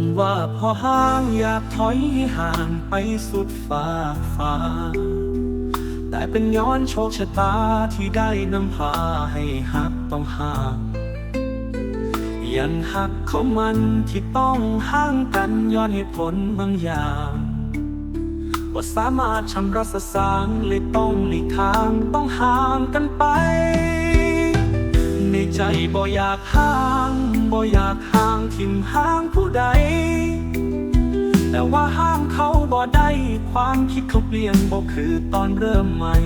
ำว่าพอห้างอยากถอยให้ห่างไปสุดฟ้าฟ้า แต่เป็นย้อนโชคชะตาที่ได้นำพาให้หักต้องห่างยังหักเขามันที่ต้องห่างกันย้อนเหตุผลบางอย่างว่าสามารถชำระสสางเลยต้องหลีกทางต้องห่างกันไป บ่อยากห่างบ่อยากห่างทิมห่างผู้ใด แต่ว่าห้ามเขาบ่ได้ความคิดเขาเปลี่ยนบ่คือตอนเริ่มใหม่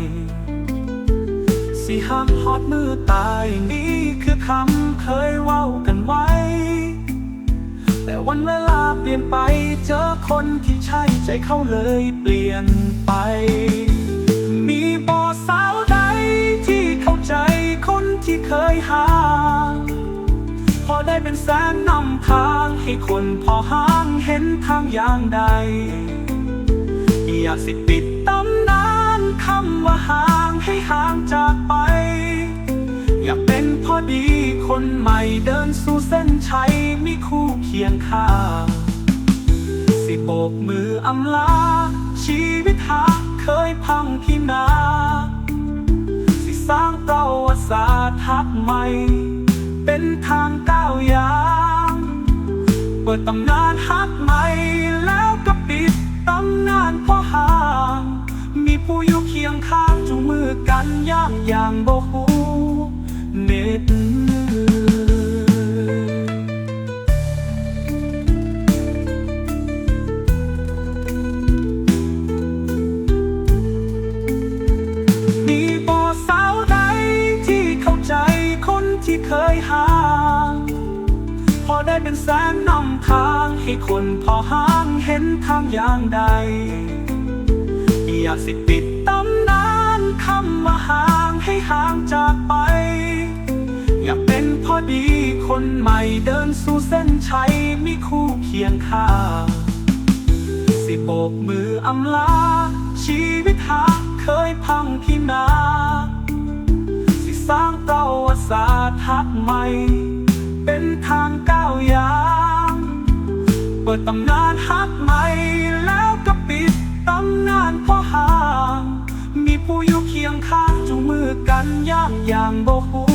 สิห้ามฮอดมือตายนี่คือคำเคยเว้ากันไว้ แต่วันเวลาเปลี่ยนไปเจอคนที่ใช่ใจเขาเลยเปลี่ยนไป มีบอสาวใดที่เข้าใจคนที่เคยห่าง เป็นแสงนำทางให้คนพอห่างเห็นทางอย่างใด อยากสิปิดตำนานคำว่าห่างให้ห่างจากไป อยากเป็นพอดีคนใหม่เดินสู่เส้นชัยมีคู่เคียงข้างสิโบกมืออำลา ชีวิตหาเคยพังพินาศสิสร้างประวัติศาสตร์ทักใหม่ เป็นทาง ดตำนานฮักใหม่แล้วก็ปิดตำนานพราะห่าง มีผู้อยู่เคียงข้างจูงมือกันย่างอย่างบ่หูเน็ดเหนื่อยมีบอสาวใดที่เข้าใจคนที่เคยห่าง พอได้เป็นแสนำทาง ให้คนพอห่างเห็นทางอย่างใด อยากสิปิดตำนานคำว่าห่างให้ห่างจากไป อยากเป็นพอดีคนใหม่เดินสู่เส้นชัยมีคู่เคียงข้าสิโบกมืออำลา ชีวิตหาเคยพังพินาศสิสร้างประวัติศาสตร์ทักใหม่ ดตำนานฮักใหม่ แล้วก็ปิดตำนานพ่อห่าง มีผู้อยู่เคียงข้างจูงมือกันย่างอย่างบ่หู